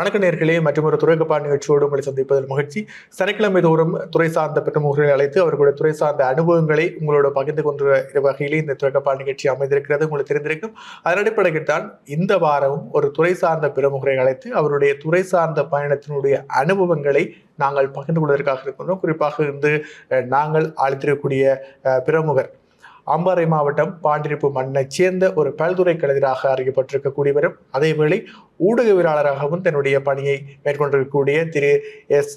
வணக்க நேர்களே மற்றும் ஒரு துறைக்கப்பாடு நிகழ்ச்சியோடு உங்களை சந்திப்பதில் மகிழ்ச்சி. சனிக்கிழமை தோறும் துறை சார்ந்த பெற்றமுகர்களை அழைத்து அவர்களுடைய துறை சார்ந்த அனுபவங்களை உங்களோட பகிர்ந்து கொண்ட வகையிலே இந்த துறைக்கப்பாடு நிகழ்ச்சி அமைந்திருக்கிறது. உங்களுக்கு தெரிந்திருக்கும். அதன் அடிப்படையில் தான் இந்த வாரமும் ஒரு துறை சார்ந்த பிரமுகரை அழைத்து அவருடைய துறை சார்ந்த பயணத்தினுடைய அனுபவங்களை நாங்கள் பகிர்ந்து கொள்வதற்காக இருக்கின்றோம். குறிப்பாக இருந்து நாங்கள் அழைத்திருக்கக்கூடிய பிரமுகர் அம்பாறை மாவட்டம் பாண்டிருப்பு மண்ணைச் சேர்ந்த ஒரு பல்துறை கலைஞராக அறியப்பட்டிருக்கக்கூடியவரும் அதேவேளை ஊடகவியலாளராகவும் தன்னுடைய பணியை மேற்கொண்டிருக்கக்கூடிய திரு. எஸ்.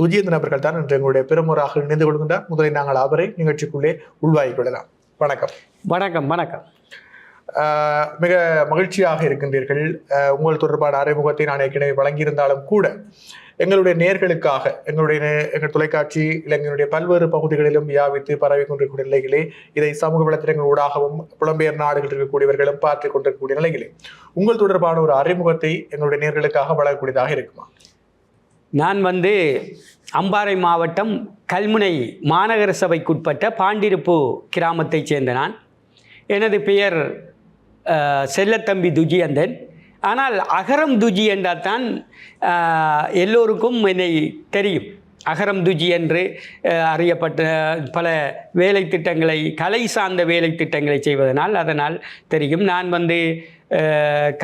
துஜேந்திரன் அவர்கள் தான் இன்று எங்களுடைய பெருமுறாக இணைந்து கொள்கின்றார். முதலில் நாங்கள் அவரை நிகழ்ச்சிக்குள்ளே உள்வாங்கிக் கொள்ளலாம். வணக்கம். வணக்கம் வணக்கம். மிக மகிழ்ச்சியாக இருக்கின்றீர்கள். உங்கள் தொடர்பான அறிமுகத்தை நான் ஏற்கனவே வழங்கியிருந்தாலும் கூட எங்களுடைய நேர்களுக்காக எங்களுடைய எங்கள் தொலைக்காட்சி இல்லை எங்களுடைய பல்வேறு பகுதிகளிலும் வியாபித்து பரவி கொண்டிருக்கக்கூடிய நிலையிலே இதை சமூக வலைத்தளங்கள் ஊடாகவும் புலம்பெயர் நாடுகளில் இருக்கக்கூடியவர்களும் பார்த்து கொண்டிருக்கக்கூடிய நிலையிலே உங்கள் தொடர்பான ஒரு அறிமுகத்தை எங்களுடைய நேர்களுக்காக வழங்கக்கூடியதாக இருக்குமா? நான் வந்து அம்பாறை மாவட்டம் கல்முனை மாநகர சபைக்குட்பட்ட பாண்டிருப்பு கிராமத்தைச் சேர்ந்த நான். எனது பெயர் செல்லத்தம்பி துஜியந்தன். ஆனால் அகரம் துஜி என்றால் தான் எல்லோருக்கும் என்னை தெரியும். அகரம் துஜி என்று அறியப்பட்ட பல வேலை திட்டங்களை கலை சார்ந்த வேலை திட்டங்களை செய்வதனால் அதனால் தெரியும். நான் வந்து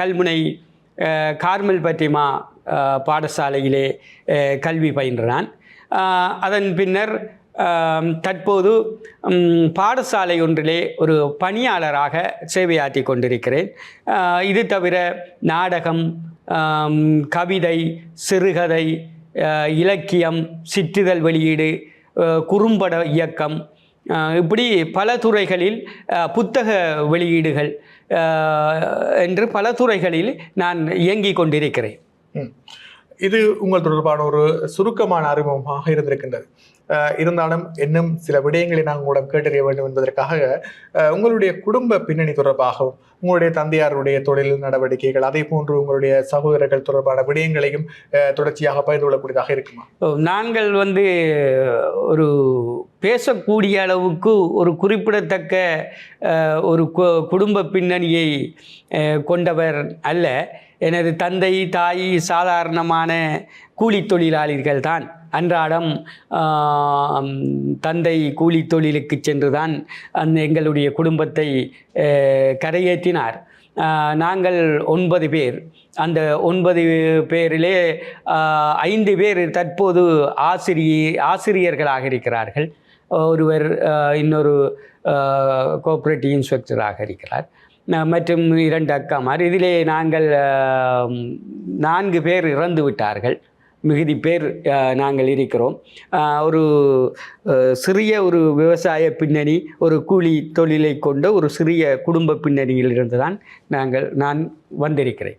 கல்முனை கார்மல் பற்றிமா பாடசாலையிலே கல்வி பயின்றான். அதன் பின்னர் தற்போது பாடசாலை ஒன்றிலே ஒரு பணியாளராக சேவையாற்றி கொண்டிருக்கிறேன். இது தவிர நாடகம் கவிதை சிறுகதை இலக்கியம் சிற்றிதழ் வெளியீடு குறும்பட இயக்கம் இப்படி பல துறைகளில் புத்தக வெளியீடுகள் என்று பல துறைகளில் நான் இயங்கிக் கொண்டிருக்கிறேன். இது உங்கள் தொடர்பான ஒரு சுருக்கமான அறிமுகமாக இருந்திருக்கின்றது. இருந்தாலும் இன்னும் சில விடயங்களை நாங்கள் உங்களிடம் கேட்டறிய வேண்டும் என்பதற்காக உங்களுடைய குடும்ப பின்னணி தொடர்பாகவும் உங்களுடைய தந்தையாருடைய தொழில் நடவடிக்கைகள் அதே போன்று உங்களுடைய சகோதரர்கள் தொடர்பான விடயங்களையும் தொடர்ச்சியாக பகிர்ந்து கொள்ளக்கூடியதாக இருக்குமா? நாங்கள் வந்து ஒரு பேசக்கூடிய அளவுக்கு ஒரு குறிப்பிடத்தக்க ஒரு கு- குடும்ப பின்னணியை கொண்டவர் அல்ல. எனது தந்தை தாய் சாதாரணமான கூலி தொழிலாளிகள் தான் அன்றாடம் தந்தை கூலி தொழிலுக்கு சென்று தான் அந்த எங்களுடைய குடும்பத்தை கரையேற்றினார். நாங்கள் ஒன்பது பேர். அந்த ஒன்பது பேரிலே ஐந்து பேர் தற்போது ஆசிரிய ஆசிரியர்களாக இருக்கிறார்கள். ஒருவர் இன்னொரு கோஆப்ரேட்டிவ் இன்ஸ்பெக்டராக இருக்கிறார். மற்றும் இரண்டு அக்காமார். இதிலே நாங்கள் நான்கு பேர் இறந்து விட்டார்கள். மிகுதி பேர் நாங்கள் இருக்கிறோம். ஒரு சிறிய ஒரு விவசாய பின்னணி ஒரு கூலி தொழிலை கொண்ட ஒரு சிறிய குடும்ப பின்னணியில் இருந்து தான் நாங்கள் நான் வந்திருக்கிறேன்.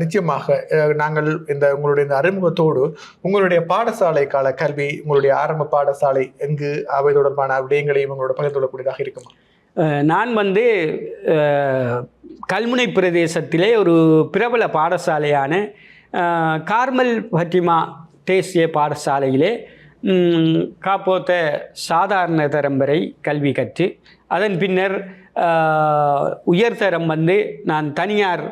நிச்சயமாக நாங்கள் இந்த உங்களுடைய இந்த அறிமுகத்தோடு உங்களுடைய பாடசாலை கால கல்வி உங்களுடைய ஆரம்ப பாடசாலை எங்கு அவை தொடர்பான விடயங்களையும் உங்களோட பகிர்ந்து கொள்ளக்கூடியதாக இருக்குமா? நான் வந்து கல்முனை பிரதேசத்திலே ஒரு பிரபல பாடசாலையான கார்மல் பட்டிமா தேசிய பாடசாலையிலே காப்போத்த சாதாரண தரம் வரை கல்வி கற்று அதன் பின்னர் உயர்தரம் வந்து நான் தனியார்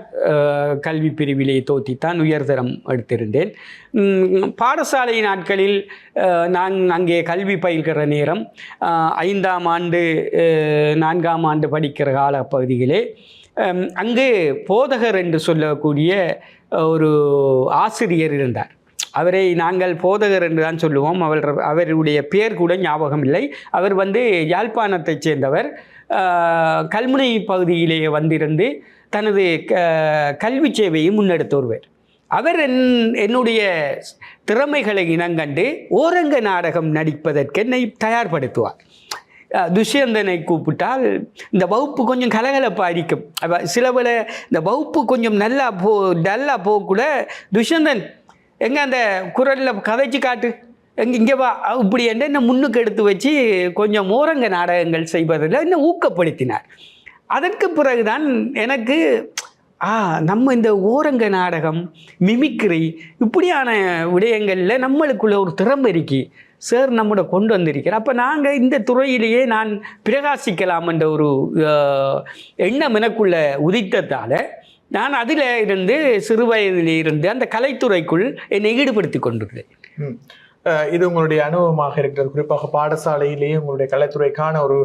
கல்வி பிரிவிலே தோற்றித்தான் உயர்தரம் எடுத்திருந்தேன். பாடசாலை நாட்களில் நான் அங்கே கல்வி பயில்கிற நேரம் ஐந்தாம் ஆண்டு நான்காம் ஆண்டு படிக்கிற காலப்பகுதியிலே பகுதிகளே அங்கு போதகர் என்று சொல்லக்கூடிய ஒரு ஆசிரியர் இருந்தார். அவரை நாங்கள் போதகர் என்று தான் சொல்லுவோம். அவர் அவருடைய பெயர் கூட ஞாபகம் இல்லை அவர் வந்து யாழ்ப்பாணத்தைச் சேர்ந்தவர். கல்முனை பகுதியிலே வந்திருந்து தனது க கல்வி சேவையை முன்னெடுத்து வருவார். அவர் என் என்னுடைய திறமைகளை இனங்கண்டு ஓரங்க நாடகம் நடிப்பதற்கு என்னை தயார்படுத்துவார் துஷ்யந்தனை கூப்பிட்டால் இந்த வகுப்பு கொஞ்சம் கலகலப்பாக இருக்கும் சில பல இந்த வகுப்பு கொஞ்சம் நல்லா போ டல்லாக போகக்கூட துஷ்யந்தன் எங்கே அந்த குரலில் கதைச்சு காட்டு. எங்க இங்கே வா. இப்படி என்று என்ன முன்னுக்கு எடுத்து வச்சு கொஞ்சம் ஓரங்க நாடகங்கள் செய்வதில் என்ன ஊக்கப்படுத்தினார். அதற்கு பிறகுதான் எனக்கு ஆ நம்ம இந்த ஓரங்க நாடகம் மிமிக்ரி இப்படியான விடயங்களில் நம்மளுக்குள்ள ஒரு திறமை இருக்கு சார் நம்மளை கொண்டு வந்திருக்கிறார். அப்போ நாங்கள் இந்த துறையிலேயே நான் பிரகாசிக்கலாம் என்ற ஒரு எண்ணம் எனக்குள்ள உதித்ததால் நான் அதில் இருந்து சிறு அந்த கலைத்துறைக்குள் என்னை ஈடுபடுத்தி கொண்டுள்ளேன். இது உங்களுடைய அனுபவமாக இருக்கிறது. குறிப்பாக பாடசாலையிலேயே உங்களுடைய கலைத்துறைக்கான ஒரு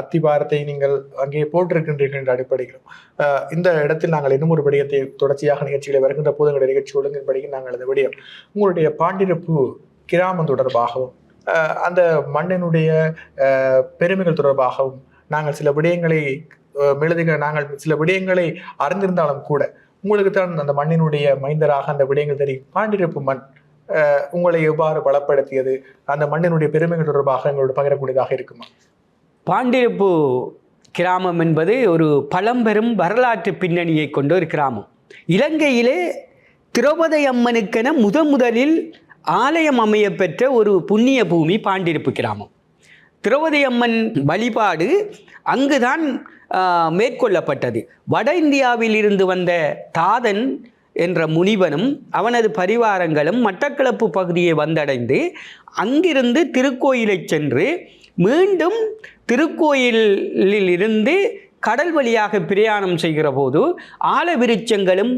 அத்திபாரத்தை நீங்கள் அங்கே போட்டிருக்கின்றீர்கள் என்ற அடிப்படையிலும். இந்த இடத்தில் நாங்கள் இன்னும் ஒரு விடயத்தை தொடர்ச்சியாக நிகழ்ச்சிகளை வருகின்ற போது எங்களுடைய நிகழ்ச்சி ஒழுங்கின்படி நாங்கள் அந்த விடயம் உங்களுடைய பாண்டிருப்பு கிராமம் தொடர்பாகவும் அந்த மண்ணினுடைய பெருமைகள் தொடர்பாகவும் நாங்கள் சில விடயங்களை மெழுதுக நாங்கள் சில விடயங்களை அறிந்திருந்தாலும் கூட உங்களுக்கு தான் அந்த மண்ணினுடைய மைந்தராக அந்த விடயங்கள் தெரியும். பாண்டிருப்பு மண் உங்களை எவ்வாறு பலப்படுத்தியது? அந்த மண்ணினுடைய பெருமைகள் தொடர்பாக எங்களோட பகிரக்கூடியதாக இருக்குமா? பாண்டிருப்பு கிராமம் என்பது ஒரு பழம்பெரும் வரலாற்று பின்னணியை கொண்ட ஒரு கிராமம். இலங்கையிலே திரௌபதி அம்மனுக்கென முத முதலில் ஆலயம் அமைய பெற்ற ஒரு புண்ணிய பூமி பாண்டிருப்பு கிராமம். திரௌபதி அம்மன் வழிபாடு அங்குதான் மேற்கொள்ளப்பட்டது. வட இந்தியாவில் இருந்து வந்த தாதன் என்ற முனிவனும் அவனது பரிவாரங்களும் மட்டக்களப்பு பகுதியை வந்தடைந்து அங்கிருந்து திருக்கோயிலை சென்று மீண்டும் திருக்கோயிலில் இருந்து கடல் வழியாக பிரயாணம் செய்கிற போது ஆலவிருச்சங்களும்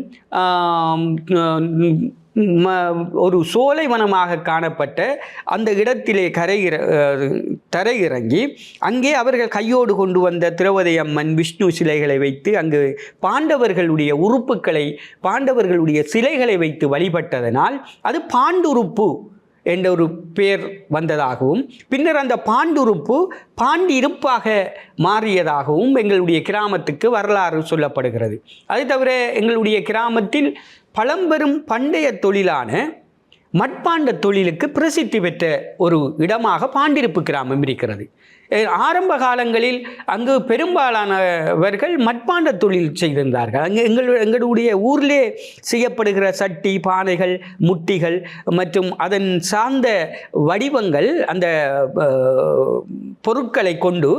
ஒரு ம- ஒரு காணப்பட்ட அந்த இடத்திலே கரையிற அஹ், தரையிறங்கி அங்கே அவர்கள் கையோடு கொண்டு வந்த திரௌபதி அம்மன் விஷ்ணு சிலைகளை வைத்து அங்கு பாண்டவர்களுடைய உறுப்புக்களை பாண்டவர்களுடைய சிலைகளை வைத்து வழிபட்டதனால் அது பாண்டுறுப்பு என்ற ஒரு பெயர் வந்ததாகவும் பின்னர் அந்த பாண்டுறுப்பு பாண்டிருப்பாக மாறியதாகவும் எங்களுடைய கிராமத்துக்கு வரலாறு சொல்லப்படுகிறது. அது தவிர எங்களுடைய கிராமத்தில் பழம்பெரும் பண்டைய தொழிலான மட்பாண்ட தொழிலுக்கு பிரசித்தி பெற்ற ஒரு இடமாக பாண்டிருப்பு கிராமம் இருக்கிறது. ஆரம்ப காலங்களில் அங்கு பெரும்பாலானவர்கள் மட்பாண்ட தொழில் செய்திருந்தார்கள். அங்கு எங்கள் எங்களுடைய ஊரிலே செய்யப்படுகிற சட்டி பானைகள் முட்டிகள் மற்றும் அதன் சார்ந்த வடிவங்கள் அந்த பொருட்களை கொண்டு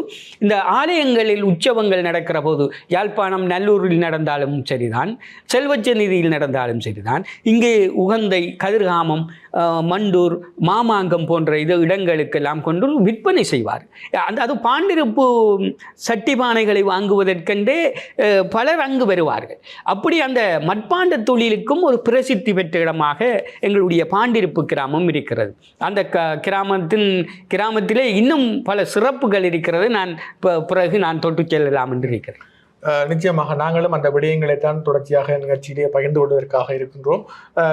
இந்த ஆலயங்களில் உற்சவங்கள் நடக்கிற போது யாழ்ப்பாணம் நல்லூரில் நடந்தாலும் சரிதான் செல்வச்சநிதியில் நடந்தாலும் சரிதான். இங்கே உகந்தை கதிர்காமம் மண்டூர் மாமாங்கம் போன்ற இது இடங்களுக்கெல்லாம் கொண்டு விற்பனை செய்வார். அந்த அது பாண்டிருப்பு சட்டி பானைகளை வாங்குவதற்கென்றே பலர் அங்கு வருவார்கள். அப்படி அந்த மட்பாண்ட தொழிலுக்கும் ஒரு பிரசித்தி பெற்ற இடமாக எங்களுடைய பாண்டிருப்பு கிராமம் இருக்கிறது. அந்த க கிராமத்தின் கிராமத்திலே இன்னும் பல சிறப்புகள் இருக்கிறது. நான் ப- பிறகு நான் தொட்டு செல்லலாம் என்று இருக்கிறேன். நிச்சயமாக நாங்களும் அந்த விடயங்களை தான் தொடர்ச்சியாக நிகழ்ச்சியிலே பகிர்ந்து கொள்வதற்காக இருக்கின்றோம்.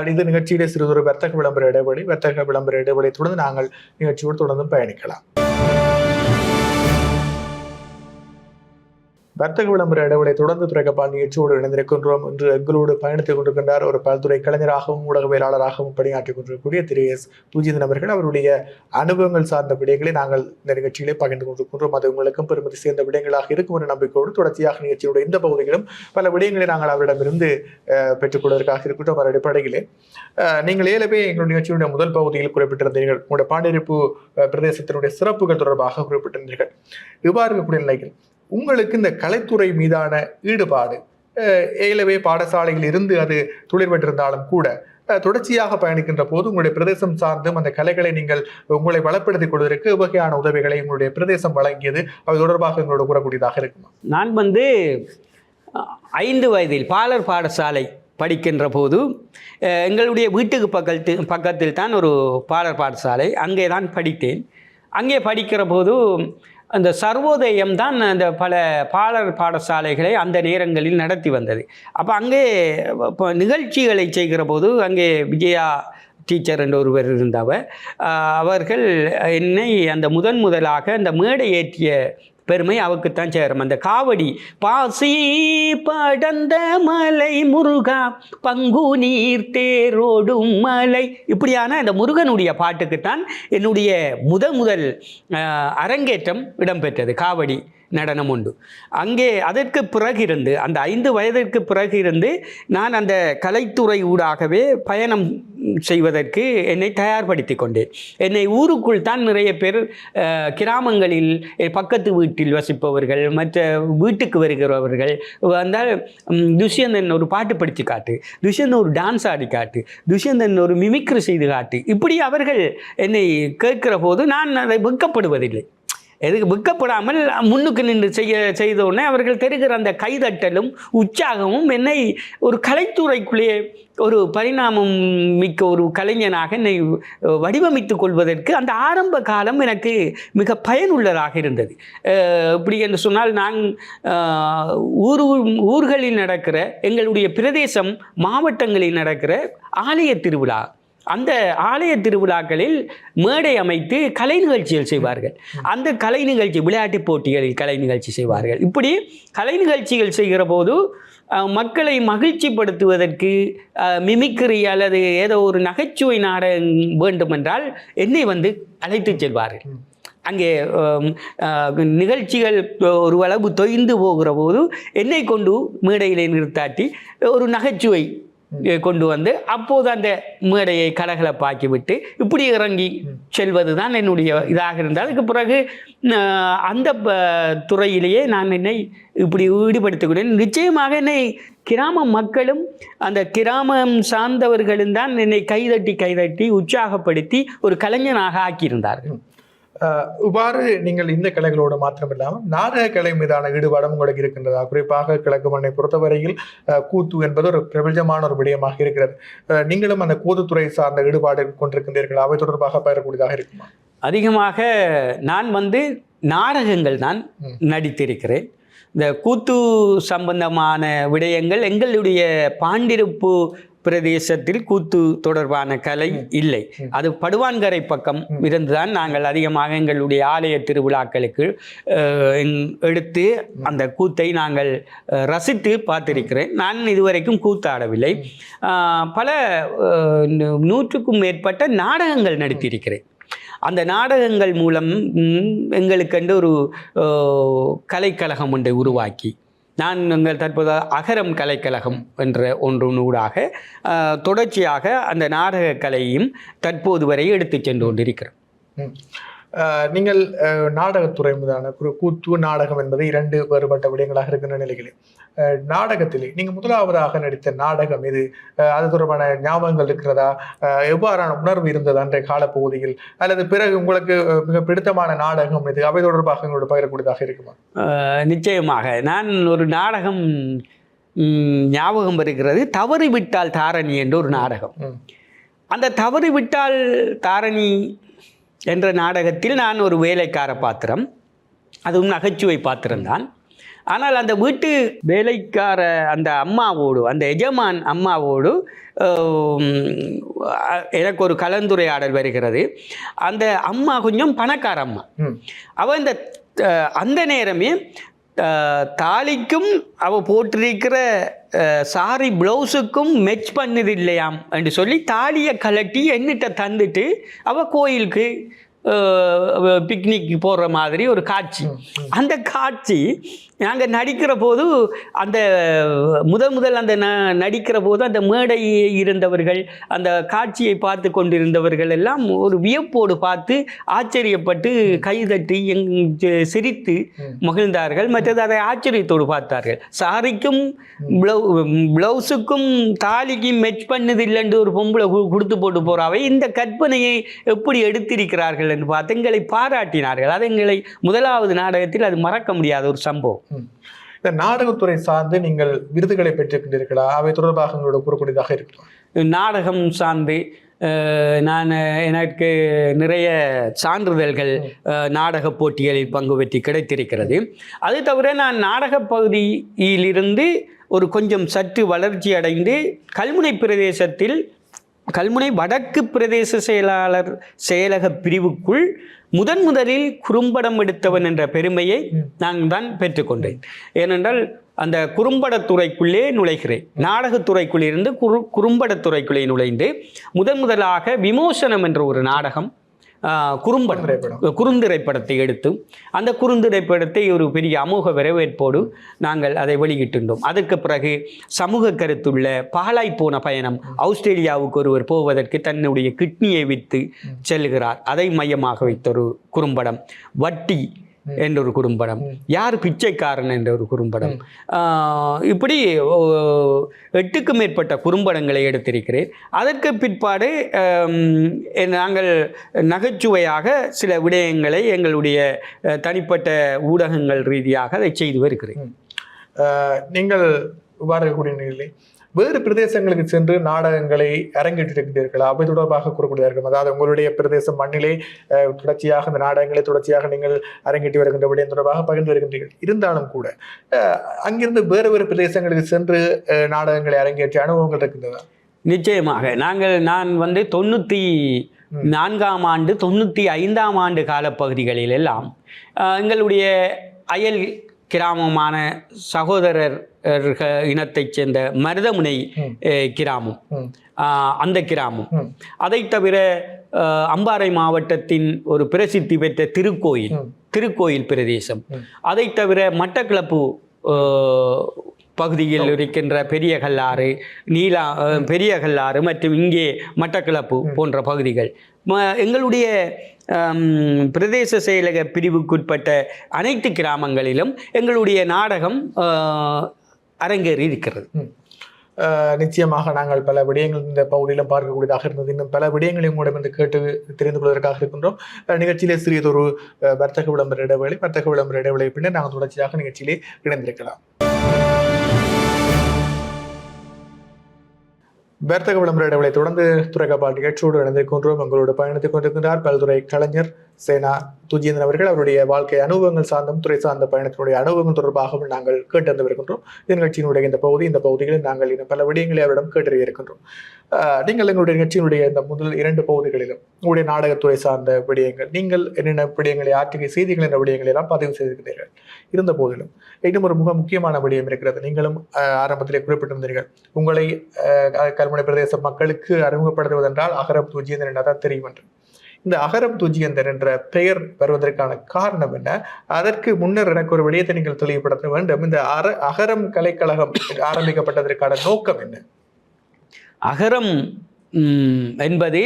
இது நிகழ்ச்சியிலே சிறிதொரு வர்த்தக விளம்பர இடைவெளி வர்த்தக விளம்பர இடைவெளி தொடர்ந்து நாங்கள் நிகழ்ச்சியோடு தொடர்ந்து பயணிக்கலாம். வர்த்தக விளம்பர இடைவெளி தொடர்ந்து துறைக்கப்பால் நிகழ்ச்சியோடு இணைந்திருக்கின்றோம் என்று எங்களோடு பயணித்துக் கொண்டிருக்கின்றார் ஒரு பல்துறை கலைஞராகவும் ஊடகவியலாளராகவும் பணியாற்றிக் கொண்டிருக்கக்கூடிய திரு. எஸ். பூஜிதன் அவர்கள். அவருடைய அனுபவங்கள் சார்ந்த விடயங்களை நாங்கள் இந்த நிகழ்ச்சியிலே பகிர்ந்து கொண்டிருக்கின்றோம். அது உங்களுக்கும் பெருமதி சேர்ந்த விடயங்களாக இருக்கும் என்ற நம்பிக்கையோடு தொடர்ச்சியாக நிகழ்ச்சியோட இந்த பகுதிகளும் பல விடயங்களை நாங்கள் அவரிடமிருந்து பெற்றுக்கொள்வதற்காக இருக்கின்றோம். அவர் அடிப்படையிலே நீங்கள் ஏலவே எங்களுடைய நிகழ்ச்சியுடைய முதல் பகுதியில் குறிப்பிட்டிருந்தீர்கள். உங்களுடைய பாண்டிருப்பு பிரதேசத்தினுடைய சிறப்புகள் தொடர்பாக குறிப்பிட்டிருந்தீர்கள். இவ்வாறு இருக்கக்கூடிய நிலையில் உங்களுக்கு இந்த கலைத்துறை மீதான ஈடுபாடு ஏலவே பாடசாலையில் இருந்து அது துளிர் பெற்றிருந்தாலும் கூட தொடர்ச்சியாக பயணிக்கின்ற போது உங்களுடைய பிரதேசம் சார்ந்தும் அந்த கலைகளை நீங்கள் உங்களை வளப்படுத்திக் கொள்வதற்கு வகையான உதவிகளை உங்களுடைய பிரதேசம் வழங்கியது அது தொடர்பாக எங்களோட கூறக்கூடியதாக இருக்குமா? நான் வந்து ஐந்து வயதில் பாலர் பாடசாலை படிக்கின்ற போது எங்களுடைய வீட்டுக்கு பக்கத்தில் பக்கத்தில் தான் ஒரு பாலர் பாடசாலை அங்கே தான் படித்தேன். அங்கே படிக்கிற போது அந்த சர்வோதயம் தான் அந்த பல பாலர் பாடசாலைகளை அந்த நேரங்களில் நடத்தி வந்தது. அப்போ அங்கே இப்போ நிகழ்ச்சிகளை செய்கிற போது அங்கே விஜயா டீச்சர் என்று ஒருவர் இருந்தவர். அவர்கள் என்னை அந்த முதன் முதலாக அந்த மேடை ஏற்றிய பெருமை அவக்குத்தான் சேரும். அந்த காவடி பாசி படந்த மலை முருகா பங்கு நீர் தேரோடும் மலை. இப்படியான அந்த முருகனுடைய பாட்டுக்குத்தான் என்னுடைய முத முதல் அரங்கேற்றம் இடம்பெற்றது காவடி. நடனம் உண்டு. அங்கே அதற்கு பிறகு இருந்து அந்த ஐந்து வயதிற்கு பிறகு இருந்து நான் அந்த கலைத்துறை ஊடாகவே பயணம் செய்வதற்கு என்னை தயார்படுத்தி கொண்டேன். என்னை ஊருக்குள் தான் நிறைய பேர் கிராமங்களில் பக்கத்து வீட்டில் வசிப்பவர்கள் மற்ற வீட்டுக்கு வருகிறவர்கள் வந்தால் துஷ்யந்தன் ஒரு பாட்டு படித்து காட்டு துஷ்யந்தன் ஒரு டான்ஸ் ஆடி காட்டு துஷ்யந்தன் ஒரு மிமிக்ரி செய்து காட்டு. இப்படி அவர்கள் என்னை கேட்கிற போது நான் அதை வெக்கப்படுவதில்லை எதுக்கு விற்கப்படாமல் முன்னுக்கு நின்று செய்ய செய்த உடனே அவர்கள் தருகிற அந்த கைதட்டலும் உற்சாகமும் என்னை ஒரு கலைத்துறைக்குள்ளே ஒரு பரிணாமம் மிக்க ஒரு கலைஞனாக என்னை வடிவமைத்து கொள்வதற்கு அந்த ஆரம்ப காலம் எனக்கு மிக பயனுள்ளதாக இருந்தது. இப்படி என்று சொன்னால் நான் ஊர் ஊர்களில் நடக்கிற எங்களுடைய பிரதேசம் மாவட்டங்களில் நடக்கிற ஆலய திருவிழா அந்த ஆலய திருவிழாக்களில் மேடை அமைத்து கலை நிகழ்ச்சிகள் செய்வார்கள். அந்த கலை நிகழ்ச்சி விளையாட்டுப் போட்டிகளில் கலை நிகழ்ச்சி செய்வார்கள். இப்படி கலை நிகழ்ச்சிகள் செய்கிற போது மக்களை மகிழ்ச்சிப்படுத்துவதற்கு அஹ், மிமிக்ரி அல்லது ஏதோ ஒரு நகைச்சுவை நாடகம் வேண்டுமென்றால் என்னை வந்து அழைத்து செல்வார்கள். அங்கே நிகழ்ச்சிகள் ஒரு நிகழ்ச்சிகள் தொய்ந்து போகிற போது என்னை கொண்டு மேடையிலே நிறுத்தாட்டி ஒரு நகைச்சுவை கொண்டு வந்து அப்போது அந்த மேடையை கலகலப்பாக்கி விட்டு இப்படி இறங்கி செல்வது தான் என்னுடைய இதாக இருந்தால். அதுக்கு பிறகு அந்த ப- துறையிலேயே நான் என்னை இப்படி ஈடுபடுத்திக்கொண்டேன். நிச்சயமாக என்னை கிராம மக்களும் அந்த கிராமம் சார்ந்தவர்களும் தான் என்னை கைதட்டி கைதட்டி உற்சாகப்படுத்தி ஒரு கலைஞனாக ஆக்கியிருந்தார்கள். இவ்வாறு நீங்கள் இந்த கலைகளோடு மாத்திரம் இல்லாமல் நாடக கலை மீதான ஈடுபாடும் உங்களுக்கு இருக்கின்றதா? குறிப்பாக கிழக்கு மண்ணை பொறுத்தவரையில் கூத்து என்பது ஒரு பிரபலமான ஒரு விடயமாக இருக்கிறது. நீங்களும் அந்த கூத்துத்துறை சார்ந்த ஈடுபாடு கொண்டிருக்கின்றீர்கள்? அவை தொடர்பாக பயிரக்கூடியதாக இருக்குமா? அதிகமாக நான் வந்து நாடகங்கள் தான். நடித்திருக்கிறேன். இந்த கூத்து சம்பந்தமான விடயங்கள் எங்களுடைய பாண்டிருப்பு பிரதேசத்தில் கூத்து தொடர்பான கலை இல்லை. அது படுவான்கரை பக்கம் இருந்துதான் நாங்கள் அதிகமாக எங்களுடைய ஆலய திருவிழாக்களுக்கு எடுத்து அந்த கூத்தை நாங்கள் ரசித்து பார்த்திருக்கிறேன். நான் இதுவரைக்கும் கூத்தாடவில்லை. பல நூற்றுக்கும் மேற்பட்ட நாடகங்கள் நடித்திருக்கிறேன். அந்த நாடகங்கள் மூலம் எங்களுக்கென்று ஒரு கலைக்கழகம் ஒன்றை உருவாக்கி நான் எங்கள் தற்போது அகரம் கலைக்கழகம் என்ற ஒன்றூடாக அஹ், தொடர்ச்சியாக அந்த நாடகக் கலையும் தற்போது வரை எடுத்துச் சென்று கொண்டிருக்கிறோம். நீங்கள் நாடகத்துறை மீதான குரு- கூத்து நாடகம் என்பது இரண்டு வேறுபட்ட விடயங்களாக இருக்கின்ற நிலைகளில் நாடகத்திலே நீங்க முதலாவதாக நடித்த நாடகம் இது அது தொடர்பான ஞாபகங்கள் இருக்கிறதா? எவ்வாறான உணர்வு இருந்தது அன்றைய காலப்பகுதியில்? அல்லது பிறகு உங்களுக்கு மிக பிடித்தமான நாடகம் இது அவை தொடர்பாக எங்களோட பகிரக்கூடியதாக இருக்குமா? நிச்சயமாக. நான் ஒரு நாடகம் ஞாபகம் வருகிறது. தவறிவிட்டால் தாரணி என்ற ஒரு நாடகம். அந்த தவறிவிட்டால் தாரணி என்ற நாடகத்தில் நான் ஒரு வேலைக்கார பாத்திரம் அதுவும் நகைச்சுவை பாத்திரம்தான் ஆனால் அந்த வீட்டு வேலைக்கார அந்த அம்மாவோடு அந்த எஜமான் அம்மாவோடு எனக்கு ஒரு கலந்துரையாடல் வருகிறது. அந்த அம்மா கொஞ்சம் பணக்கார அம்மா. ம். அவ இந்த அந்த நேரமே தாலிக்கும் அவ போட்டிருக்கிற சாரி ப்ளவுஸுக்கும் மெச் பண்ணது இல்லையாம் என்று சொல்லி தாலியை கலட்டி என்னிட்ட தந்துட்டு அவள் கோயிலுக்கு பிக்னிக் போடுற மாதிரி ஒரு காட்சி. அந்த காட்சி நாங்கள் நடிக்கிற போது அந்த முதல் முதல் அந்த ந நடிக்கிற போது அந்த மேடை இருந்தவர்கள் அந்த காட்சியை பார்த்து கொண்டிருந்தவர்கள் எல்லாம் ஒரு வியப்போடு பார்த்து ஆச்சரியப்பட்டு கைதட்டி எங் சிரித்து மகிழ்ந்தார்கள். மற்றது அதை ஆச்சரியத்தோடு பார்த்தார்கள். சாரிக்கும் ப்ளவு ப்ளவுஸுக்கும் தாலிக்கும் மெச் பண்ணது இல்லைன்னு ஒரு பொம்பளை கொடுத்து போட்டு போறாவே இந்த கற்பனையை எப்படி எடுத்திருக்கிறார்கள் என்று பார்த்து எங்களை பாராட்டினார்கள். அது எங்களை முதலாவது நாடகத்தில் அது மறக்க முடியாத ஒரு சம்பவம். இந்த நாடகத்துறை சார்ந்து நீங்கள் விருதுகளை பெற்றிருக்கின்றீர்களா? அவை தொடர்பாக எங்களோட கூறக்கூடியதாக இருக்குமா நாடகம் சார்ந்து நான் எனக்கு நிறைய சான்றிதழ்கள் நாடக போட்டிகளில் பங்கு பெற்றி கிடைத்திருக்கிறது. அது தவிர நான் நாடக பகுதியிலிருந்து ஒரு கொஞ்சம் சற்று வளர்ச்சி அடைந்து கல்முனை பிரதேசத்தில் கல்முனை வடக்கு பிரதேச செயலாளர் செயலக பிரிவுக்குள் முதன் முதலில் குறும்படம் எடுத்தவன் என்ற பெருமையை நான் தான் பெற்றுக்கொண்டேன். ஏனென்றால் அந்த குறும்படத்துறைக்குள்ளே நுழைகிறேன். நாடகத்துறைக்குள்ளிருந்து குறு குறும்படத்துறைக்குள்ளே நுழைந்து முதன் முதலாக விமோசனம் என்ற ஒரு நாடகம் திரைப்படம். குறுந்திரைப்படத்தை எடுத்து அந்த குறுந்திரைப்படத்தை ஒரு பெரிய அமோக வரவேற்போடு நாங்கள் அதை வெளியிட்டிருந்தோம். அதற்கு பிறகு சமூக கருத்துள்ள பாலாய் போன பயணம் ஆஸ்திரேலியாவுக்கு ஒருவர் போவதற்கு தன்னுடைய கிட்னியை விற்று செல்கிறார். அதை மையமாக வைத்த ஒரு குறும்படம். வட்டி என்ற ஒரு குறும்படம். யார் பிச்சைக்காரன் என்ற ஒரு குறும்படம். இப்படி ஓ, எட்டுக்கு மேற்பட்ட குறும்படங்களை எடுத்திருக்கிறேன். அதற்கு பிற்பாடு நாங்கள் நகைச்சுவையாக சில விடயங்களை எங்களுடைய தனிப்பட்ட ஊடகங்கள் ரீதியாக அதை செய்து வருகிறேன். நீங்கள் இவ்வாறு இருக்கக்கூடிய நிலையில் வேறு பிரதேசங்களுக்கு சென்று நாடகங்களை அரங்கேற்றிருக்கிறீர்களா? அவை தொடர்பாக கூறக்கூடியவர்கள் அதாவது உங்களுடைய பிரதேசம் மண்ணிலே தொடர்ச்சியாக அந்த நாடகங்களை தொடர்ச்சியாக நீங்கள் அரங்கேற்றி வருகின்ற விடயம் தொடர்பாக பகிர்ந்து வருகின்றீர்கள். இருந்தாலும் கூட அங்கிருந்து வேறு வேறு பிரதேசங்களுக்கு சென்று நாடகங்களை அரங்கேற்றிய அனுபவங்கள் இருக்கின்றதா? நிச்சயமாக. நாங்கள் நான் வந்து தொண்ணூற்றி நான்காம் ஆண்டு தொண்ணூற்றி ஐந்தாம் ஆண்டு காலப்பகுதிகளில் எல்லாம் எங்களுடைய அயல் கிராமமான சகோதரர் இனத்தைச் சேர்ந்த மருதமுனை கிராமம். அந்த கிராமம். அதை தவிர அம்பாறை மாவட்டத்தின் ஒரு பிரசித்தி பெற்ற திருக்கோயில். திருக்கோயில் பிரதேசம். அதை தவிர மட்டக்களப்பு பகுதியில் இருக்கின்ற பெரிய கல்லாறு நீலா பெரிய கல்லாறு மற்றும் இங்கே மட்டக்களப்பு போன்ற பகுதிகள். எங்களுடைய பிரதேச செயலக பிரிவுக்குட்பட்ட அனைத்து கிராமங்களிலும் எங்களுடைய நாடகம் அரங்கேறி இருக்கிறது. நிச்சயமாக நாங்கள் பல விடயங்கள் இந்த பகுதியிலும் பார்க்கக்கூடியதாக இருந்தது. இன்னும் பல விடயங்களையும் உங்களிடம் வந்து கேட்டு தெரிந்து கொள்வதற்காக இருக்கின்றோம். நிகழ்ச்சியிலே சிறியதொரு வர்த்தக விளம்பர இடைவேளை வர்த்தக விளம்பர இடைவேளை பின்னர் நாங்கள் தொடர்ச்சியாக நிகழ்ச்சியிலே இணைந்திருக்கலாம். வர்த்தக விளம்பர இடைவேளை தொடர்ந்து துறைகபால் நிகழ்ச்சியோடு இணைந்திருக்கின்றோம். எங்களோடு பயணித்துக் கொண்டிருக்கின்றார் பல்துறை கலைஞர் சேனா துஜேந்திரன் அவர்கள் அவருடைய வாழ்க்கை அனுபவங்கள் சார்ந்தும் துறை சார்ந்த பயணத்தினுடைய அனுபவங்கள் தொடர்பாகவும் நாங்கள் கேட்டறிந்து வருகின்றோம். இந்த நிகழ்ச்சியினுடைய இந்த பகுதி இந்த பகுதிகளில் நாங்கள் இன்னும் பல விடயங்களை அவரிடம் கேட்டறிய இருக்கின்றோம். நீங்கள் எங்களுடைய நிகழ்ச்சியினுடைய இந்த முதல் இரண்டு பகுதிகளிலும் உங்களுடைய நாடகத்துறை சார்ந்த விடயங்கள் நீங்கள் என்னென்ன விடயங்களை ஆற்றிய செய்திகள் என்ற விடயங்களை எல்லாம் பதிவு செய்திருக்கிறீர்கள். இருந்த போதிலும் இன்னும் ஒரு மிக முக்கியமான விடயம் இருக்கிறது. நீங்களும் ஆரம்பத்திலே குறிப்பிட்டிருந்தீர்கள். உங்களை கருமனை பிரதேச மக்களுக்கு அறிமுகப்படுத்துவதென்றால் அகரம் துஜியந்தன் தான் தெரியும் என்று. இந்த அகரம் தூஜியந்தர் என்ற பெயர் வருவதற்கான காரணம் என்ன? அதற்கு முன்னர் எனக்கு ஒரு விடயத்தை நீங்கள் தெளிவுபடுத்த வேண்டும். இந்த அர அகரம் கலைக்கழகம் ஆரம்பிக்கப்பட்டதற்கான நோக்கம் என்ன? அகரம் என்பது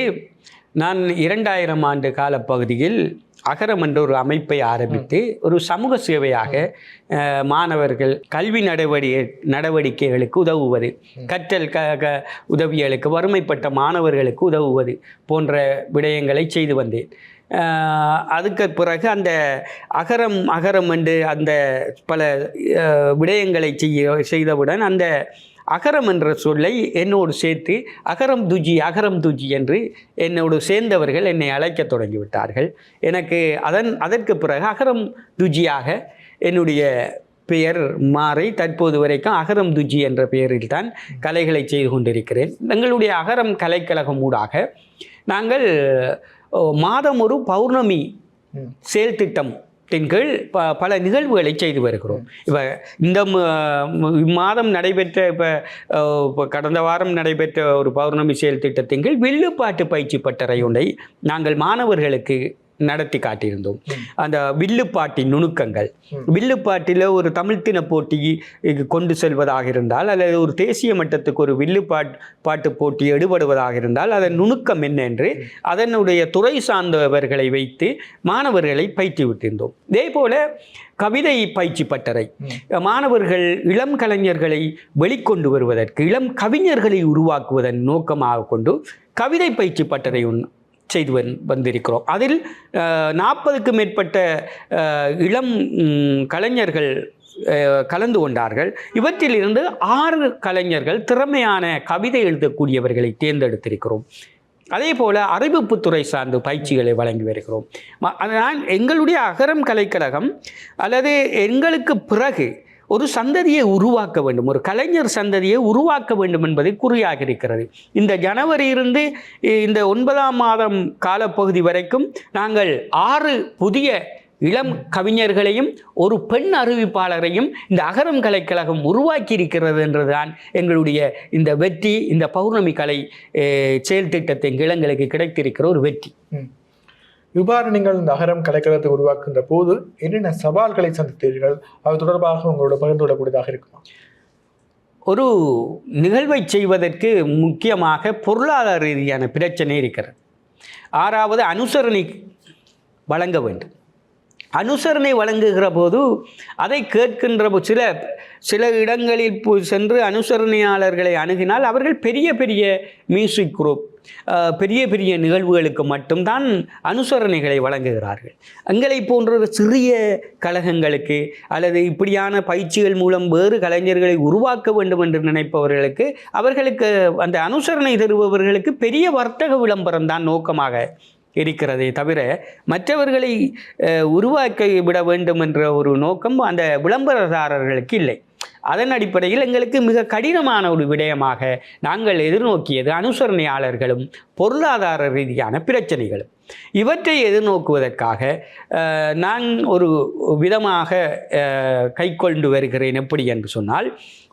நான் இரண்டாயிரம் ஆண்டு காலப்பகுதியில் அகரம் என்ற ஒரு அமைப்பை ஆரம்பித்து ஒரு சமூக சேவையாக மாணவர்கள் கல்வி நடவடிக்கை நடவடிக்கைகளுக்கு உதவுவது கற்றல் க க உதவிகளுக்கு வறுமைப்பட்ட மாணவர்களுக்கு உதவுவது போன்ற விடயங்களை செய்து வந்தேன். அதுக்கு பிறகு அந்த அகரம் அகரம் என்று அந்த பல விடயங்களை செய்ய செய்தவுடன் அந்த அகரம் என்ற சொல்லை என்னோடு சேர்த்து அகரம் துஜி அகரம் துஜி என்று என்னோடு சேர்ந்தவர்கள் என்னை அழைக்கத் தொடங்கிவிட்டார்கள் எனக்கு அதன் அதற்கு பிறகு அகரம் துஜியாக என்னுடைய பெயர் மாறி தற்போது வரைக்கும் அகரம் துஜி என்ற பெயரில் தான் கலைகளை செய்து கொண்டிருக்கிறேன் எங்களுடைய அகரம் கலைக்கழகம் ஊடாக நாங்கள் மாதம் ஒரு பௌர்ணமி ம். செயல் கீழ் ப பல நிகழ்வுகளை செய்து வருகிறோம். இப்போ இந்த மாதம் நடைபெற்ற இப்போ இப்போ கடந்த வாரம் நடைபெற்ற ஒரு பௌர்ணமி செயல் திட்டத்தின் கீழ் வில்லுப்பாட்டு பயிற்சி பட்டறை ஒன்றை நாங்கள் மாணவர்களுக்கு நடத்தி காட்டியிருந்தோம். அந்த வில்லுப்பாட்டின் நுணுக்கங்கள். வில்லுப்பாட்டில் ஒரு தமிழ்த்தின போட்டி கொண்டு செல்வதாக இருந்தால் அல்லது ஒரு தேசிய மட்டத்துக்கு ஒரு வில்லுப்பாட் பாட்டு போட்டி எடுபடுவதாக இருந்தால் அதன் நுணுக்கம் என்ன என்று அதனுடைய துறை சார்ந்தவர்களை வைத்து மாணவர்களை பயிற்றுவிட்டிருந்தோம் இதே போல கவிதை பயிற்சி பட்டறை. மாணவர்கள் இளம் கலைஞர்களை வெளிக்கொண்டு வருவதற்கு இளம் கவிஞர்களை உருவாக்குவதன் நோக்கமாக கொண்டு கவிதை பயிற்சி பட்டறை செய்து வந் வந்திருக்கிறோம். அதில் நாற்பதுக்கு மேற்பட்ட இளம் கலைஞர்கள் கலந்து கொண்டார்கள். இவற்றிலிருந்து ஆறு கலைஞர்கள் திறமையான கவிதை எழுதக்கூடியவர்களை தேர்ந்தெடுத்திருக்கிறோம். அதே போல் அறிவிப்புத்துறை சார்ந்து பயிற்சிகளை வழங்கி வருகிறோம். அதனால் எங்களுடைய அகரம் கலைக்கழகம் அல்லது எங்களுக்கு பிறகு ஒரு சந்ததியை உருவாக்க வேண்டும். ஒரு கலைஞர் சந்ததியை உருவாக்க வேண்டும் என்பதை குறியாக இருக்கிறது. இந்த ஜனவரி இருந்து இந்த ஒன்பதாம் மாதம் காலப்பகுதி வரைக்கும் நாங்கள் ஆறு புதிய இளம் கவிஞர்களையும் ஒரு பெண் அறிவிப்பாளரையும் இந்த அகரம் கலைக்கழகம் உருவாக்கி இருக்கிறது என்றுதான் எங்களுடைய இந்த வெற்றி இந்த பௌர்ணமி கலை செயல் திட்டத்தின் இளங்களுக்கு கிடைத்திருக்கிற ஒரு வெற்றி. இவ்வாறு நீங்கள் இந்த அகரம் உருவாக்குகின்ற போது என்னென்ன சவால்களை சந்தித்தீர்கள்? அது தொடர்பாக உங்களோட பகிர்ந்து கொள்ளக்கூடியதாக இருக்குமா? ஒரு நிகழ்வை செய்வதற்கு முக்கியமாக பொருளாதார ரீதியான பிரச்சனை இருக்கிறது. ஆறாவது அனுசரணை வழங்க வேண்டும். அனுசரணை வழங்குகிற போது அதை கேட்கின்ற சில சில இடங்களில் சென்று அனுசரணையாளர்களை அணுகினால் அவர்கள் பெரிய பெரிய மியூசிக் குரூப் பெரிய பெரிய நிகழ்வுகளுக்கு மட்டும்தான் அனுசரணைகளை வழங்குகிறார்கள். எங்களை போன்ற சிறிய கழகங்களுக்கு அல்லது இப்படியான பயிற்சிகள் மூலம் வேறு கலைஞர்களை உருவாக்க வேண்டும் என்று நினைப்பவர்களுக்கு அவர்களுக்கு அந்த அனுசரணை தருபவர்களுக்கு பெரிய வர்த்தக விளம்பரம் தான் நோக்கமாக இருக்கிறதே தவிர மற்றவர்களை உருவாக்கி விட வேண்டும் என்ற ஒரு நோக்கம் அந்த விளம்பரதாரர்களுக்கு இல்லை. அதன் அடிப்படையில் எங்களுக்கு மிக கடினமான ஒரு விடயமாக நாங்கள் எதிர்நோக்கியது அனுசரணையாளர்களும் பொருளாதார ரீதியான பிரச்சனைகளும். இவற்றை எதிர்நோக்குவதற்காக நான் ஒரு விதமாக கைக்கொண்டு வருகிறேன் எப்படி என்று சொன்னால்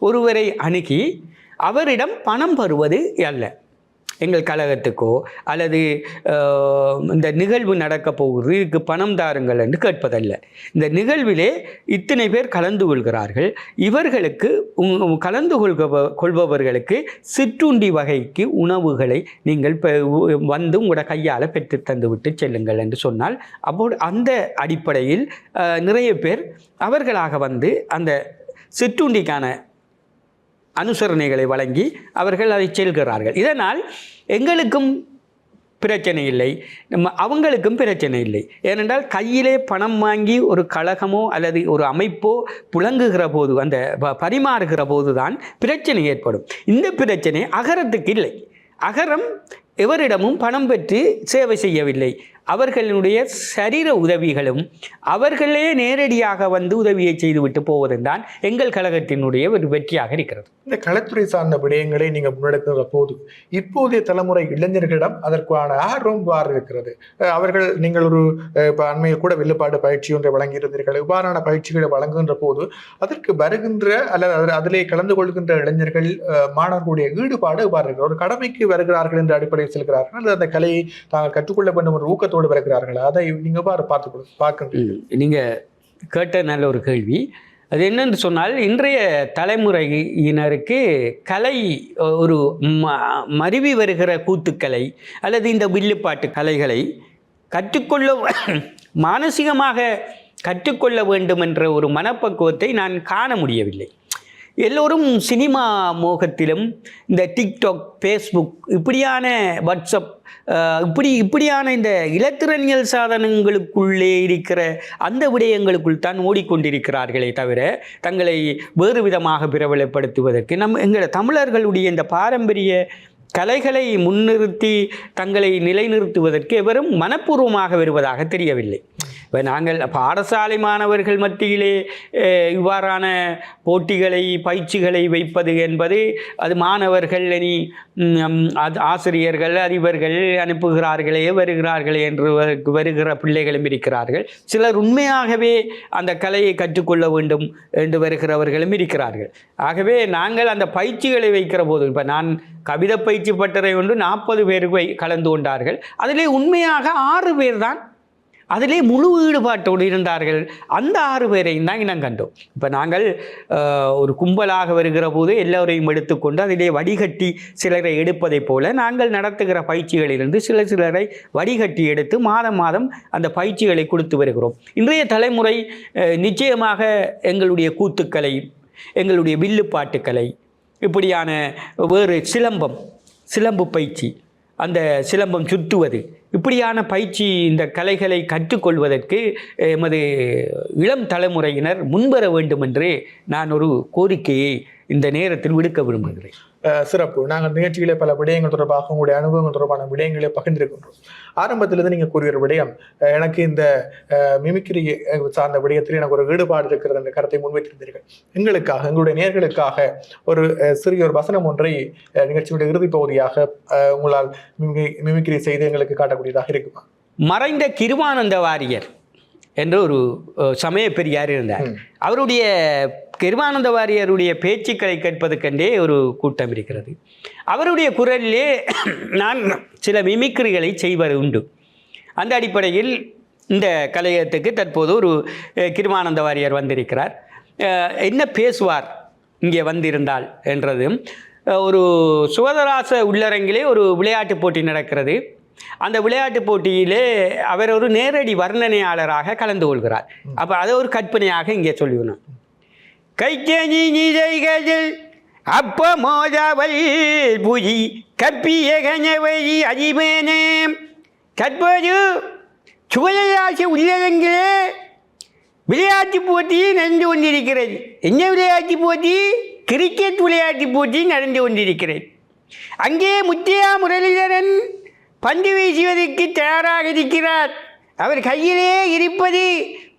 ஒருவரை அணுகி அவரிடம் பணம் பெறுவது அல்ல. எங்கள் கழகத்துக்கோ அல்லது இந்த நிகழ்வு நடக்க போகுது இதுக்கு பணம் தாருங்கள் என்று கேட்பதல்ல. இந்த நிகழ்விலே இத்தனை பேர் கலந்து கொள்கிறார்கள். இவர்களுக்கு உங்- கலந்து கொள்பவ கொள்பவர்களுக்கு சிற்றுண்டி வகைக்கு உணவுகளை நீங்கள் வந்து உங்களோட கையால் பெற்று தந்துவிட்டு செல்லுங்கள் என்று சொன்னால் அப்போது அந்த அடிப்படையில் நிறைய பேர் அவர்களாக வந்து அந்த சிற்றுண்டிக்கான அனுசரணைகளை வழங்கி அவர்கள் அதை செல்கிறார்கள் இதனால் எங்களுக்கும் பிரச்சனை இல்லை. நம்ம அவங்களுக்கும் பிரச்சனை இல்லை. ஏனென்றால் கையிலே பணம் வாங்கி ஒரு கழகமோ அல்லது ஒரு அமைப்போ புழங்குகிற போது அந்த பரிமாறுகிற போது தான் பிரச்சனை ஏற்படும். இந்த பிரச்சனை அகரத்துக்கு இல்லை. அகரம் எவரிடமும் பணம் பெற்று சேவை செய்யவில்லை. அவர்களுடைய சரீர உதவிகளும் அவர்களே நேரடியாக வந்து உதவியை செய்துவிட்டு போவதும் தான் எங்கள் கழகத்தினுடைய ஒரு வெற்றியாக இருக்கிறது. இந்த கலத்துறை சார்ந்த விடயங்களை நீங்கள் முன்னெடுக்கிற போது இப்போதைய தலைமுறை இளைஞர்களிடம் அதற்கான ஆர்வம் வாறு இருக்கிறது. அவர்கள் நீங்கள் ஒரு இப்போ அண்மையில் கூட வில்லுப்பாடு பயிற்சி ஒன்றை வழங்கியிருந்தீர்கள். இவ்வாறான பயிற்சிகளை வழங்குகின்ற போது அதற்கு வருகின்ற அல்லது அதில் அதிலே கலந்து கொள்கின்ற இளைஞர்கள் மாணவர்களுடைய ஈடுபாடு இவ்வாறு இருக்கிறது. ஒரு கடமைக்கு வருகிறார்கள் என்ற அடிப்படையில் செல்கிறார்கள். அல்லது அந்த கலையை தாங்கள் கற்றுக்கொள்ள வேண்டும் என்ற ஊக்கத்தோடு வருகிறார்கள் அதை நீங்கள் பாரு பார்த்து பார்க்க நீங்கள் கேட்ட நல்ல ஒரு கேள்வி. அது என்னென்று சொன்னால் இன்றைய தலைமுறையினருக்கு கலை ஒரு ம மருவி வருகிற கூத்துக்கலை அல்லது இந்த வில்லுப்பாட்டு கலைகளை கற்றுக்கொள்ள மானசீகமாக கற்றுக்கொள்ள வேண்டும் என்ற ஒரு மனப்பக்குவத்தை நான் காண முடியவில்லை. எல்லோரும் சினிமா மோகத்திலும் இந்த டிக்டாக் ஃபேஸ்புக் இப்படியான வாட்ஸ்அப் இப்படி இப்படியான இந்த இலத்திரனியல் சாதனங்களுக்குள்ளே இருக்கிற அந்த விடயங்களுக்குள் தான் ஓடிக்கொண்டிருக்கிறார்களே தவிர தங்களை வேறு விதமாக பிரபலப்படுத்துவதற்கு நம் எங்கள் தமிழர்களுடைய இந்த பாரம்பரிய கலைகளை முன்னிறுத்தி தங்களை நிலைநிறுத்துவதற்கு எவரும் மனப்பூர்வமாக வருவதாக தெரியவில்லை. இப்போ நாங்கள் பாடசாலை மாணவர்கள் மத்தியிலே இவ்வாறான போட்டிகளை பயிற்சிகளை வைப்பது என்பது அது மாணவர்கள் இனி அது ஆசிரியர்கள் அதிபர்கள் அனுப்புகிறார்களே வருகிறார்களே என்று வரு- வருகிற பிள்ளைகளும் இருக்கிறார்கள். சிலர் உண்மையாகவே அந்த கலையை கற்றுக்கொள்ள வேண்டும் என்று வருகிறவர்களும் இருக்கிறார்கள். ஆகவே நாங்கள் அந்த பயிற்சிகளை வைக்கிற போது இப்போ நான் கவிதை பயிற்சி பட்டறை ஒன்று நாற்பது பேர் வை கலந்து கொண்டார்கள். அதிலே உண்மையாக ஆறு பேர் தான் அதிலே முழு ஈடுபாட்டோடு இருந்தார்கள். அந்த ஆறு பேரையும் தான் இனம் கண்டோம். இப்போ நாங்கள் ஒரு கும்பலாக வருகிற போது எல்லோரையும் எடுத்துக்கொண்டு அதிலே வடிகட்டி சிலரை எடுப்பதைப் போல நாங்கள் நடத்துகிற பயிற்சிகளிலிருந்து சில சிலரை வடிகட்டி எடுத்து மாதம் மாதம் அந்த பயிற்சிகளை கொடுத்து வருகிறோம். இன்றைய தலைமுறை நிச்சயமாக எங்களுடைய கூத்துக்கலை எங்களுடைய வில்லுப்பாட்டுக்கலை இப்படியான வேறு சிலம்பம் சிலம்பு பயிற்சி. அந்த சிலம்பம் சுற்றுவது. இப்படியான பயிற்சி இந்த கலைகளை கற்றுக்கொள்வதற்கு எமது இளம் தலைமுறையினர் முன்வர வேண்டும் என்று நான் ஒரு கோரிக்கையை இந்த நேரத்தில் விடுக்க விரும்புகிறேன். சிறப்பு. நாங்கள் நிகழ்ச்சிகளை பல விடயங்கள் தொடர்பாக உங்களுடைய அனுபவங்கள் தொடர்பான விடயங்களை பகிர்ந்திருக்கின்றோம். ஆரம்பத்திலிருந்து நீங்கள் ஒரு விடயம் எனக்கு இந்த மிமிக்ரி சார்ந்த விடயத்தில் எனக்கு ஒரு ஈடுபாடு இருக்கிறது என்ற கருத்தை முன்வைத்திருந்தீர்கள். எங்களுக்காக எங்களுடைய நேர்களுக்காக ஒரு சிறிய ஒரு வசனம் ஒன்றை நிகழ்ச்சியுடைய இறுதிப் பகுதியாக உங்களால் மிமி- மிமிக்ரி செய்து எங்களுக்கு காட்டக்கூடியதாக இருக்குமா? மறைந்த கிருவானந்த வாரியர் என்ற ஒரு சமய பெரியார் இருந்தார். அவருடைய கிருவானந்த வாரியருடைய பேச்சுக்களை கேட்பதற்கென்றே ஒரு கூட்டம் இருக்கிறது. அவருடைய குரலிலே நான் சில மிமிக்ரிகளை செய்வது உண்டு. அந்த அடிப்படையில் இந்த கலையத்துக்கு தற்போது ஒரு கிருமானந்த வாரியர் வந்திருக்கிறார். என்ன பேசுவார் இங்கே வந்திருந்தால் என்றதும் ஒரு சுகதராச உள்ளரங்கிலே ஒரு விளையாட்டு போட்டி நடக்கிறது. அந்த விளையாட்டு போட்டியிலே அவர் ஒரு நேரடி வர்ணனையாளராக கலந்து கொள்கிறார். அப்போ அதை ஒரு கற்பனையாக இங்கே சொல்லிவிடணும். கைக்கேணி நீதைகளில் அப்ப மோதாவல் புரி கப்பிய கனவழி அதிபேனே தற்போது சுவையாசி உள்ளதங்களே விளையாட்டு போட்டி நடந்து கொண்டிருக்கிறது. என்ன விளையாட்டு போட்டி? கிரிக்கெட் விளையாட்டு போட்டி நடந்து கொண்டிருக்கிறது. அங்கே முத்தியா முரளிதரன் பந்து வீசுவதற்கு தயாராக இருக்கிறார். அவர் கையிலே இருப்பது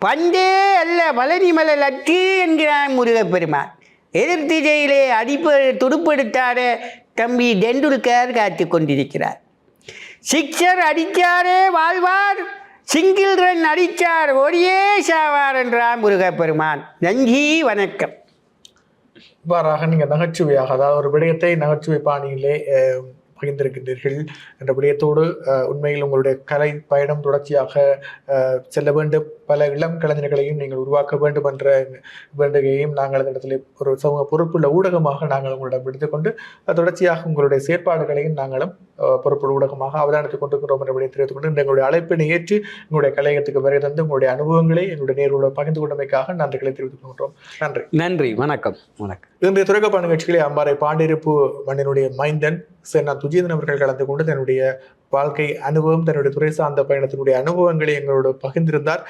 பஞ்சே அல்ல மலரி மலர் அற்று என்கிறான் முருகப்பெருமான். எதிர்த்திசையிலே அடிப்ப துடுப்படுத்தாத தம்பி டெண்டுல்கர் காத்து கொண்டிருக்கிறார். சிக்ஸர் அடித்தாரே வாழ்வார் சிங்கிள் ரன் அடித்தார் ஒரே சாவார் என்றான் முருகப்பெருமான். நன்றி வணக்கம். இவ்வாறாக நீங்கள் நகைச்சுவையாக அதாவது ஒரு விடயத்தை நகைச்சுவை பாணியிலே பகிர்ந்திருக்கின்றீர்கள் என்ற விடயத்தோடு உண்மையில் உங்களுடைய கலை பயணம் தொடர்ச்சியாக செல்ல வேண்டும். பல இளம் கலைஞர்களையும் நீங்கள் உருவாக்க வேண்டும் என்ற வேண்டுகையையும் நாங்கள் இந்த இடத்துல ஒரு சமூக பொறுப்புள்ள ஊடகமாக நாங்கள் உங்களிடம் எடுத்துக்கொண்டு தொடர்ச்சியாக உங்களுடைய செயற்பாடுகளையும் நாங்களும் பொறுப்புள்ள ஊடகமாக அவதானித்துக் கொண்டிருக்கிறோம் என்ற விடயத்தை தெரிவித்துக் கொண்டு எங்களுடைய அழைப்பினை ஏற்று உங்களுடைய கலையகத்துக்கு வருகை தந்து உங்களுடைய அனுபவங்களை எங்களுடைய நேரோட பகிர்ந்து கொண்டமைக்காக நன்றிகளை தெரிவித்துக் கொள்கிறோம். நன்றி. நன்றி. வணக்கம். வணக்கம். இன்றைய துறைக்கப்பாடு நிகழ்ச்சிகளை அம்பாறை பாண்டிருப்பு மண்ணினுடைய மைந்தன் சேனா துஜேந்தன் அவர்கள் கலந்து கொண்டு தன்னுடைய வாழ்க்கை அனுபவம் தன்னுடைய துறை சார்ந்த பயணத்தினுடைய அனுபவங்களை எங்களோடு பகிர்ந்திருந்தார்.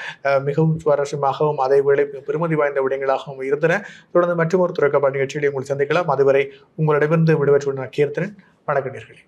மிகவும் சுவாரஸ்யமாகவும் அதே வேளை பெருமதி வாய்ந்த விடயங்களாகவும் இருந்தன. தொடர்ந்து மற்றொரு துறைக்கப்பாடு நிகழ்ச்சிகளை உங்களை சந்திக்கலாம். அதுவரை உங்களிடமிருந்து விடுபட்டு நான் கீர்த்தனன். வணக்கம் நேர்களே.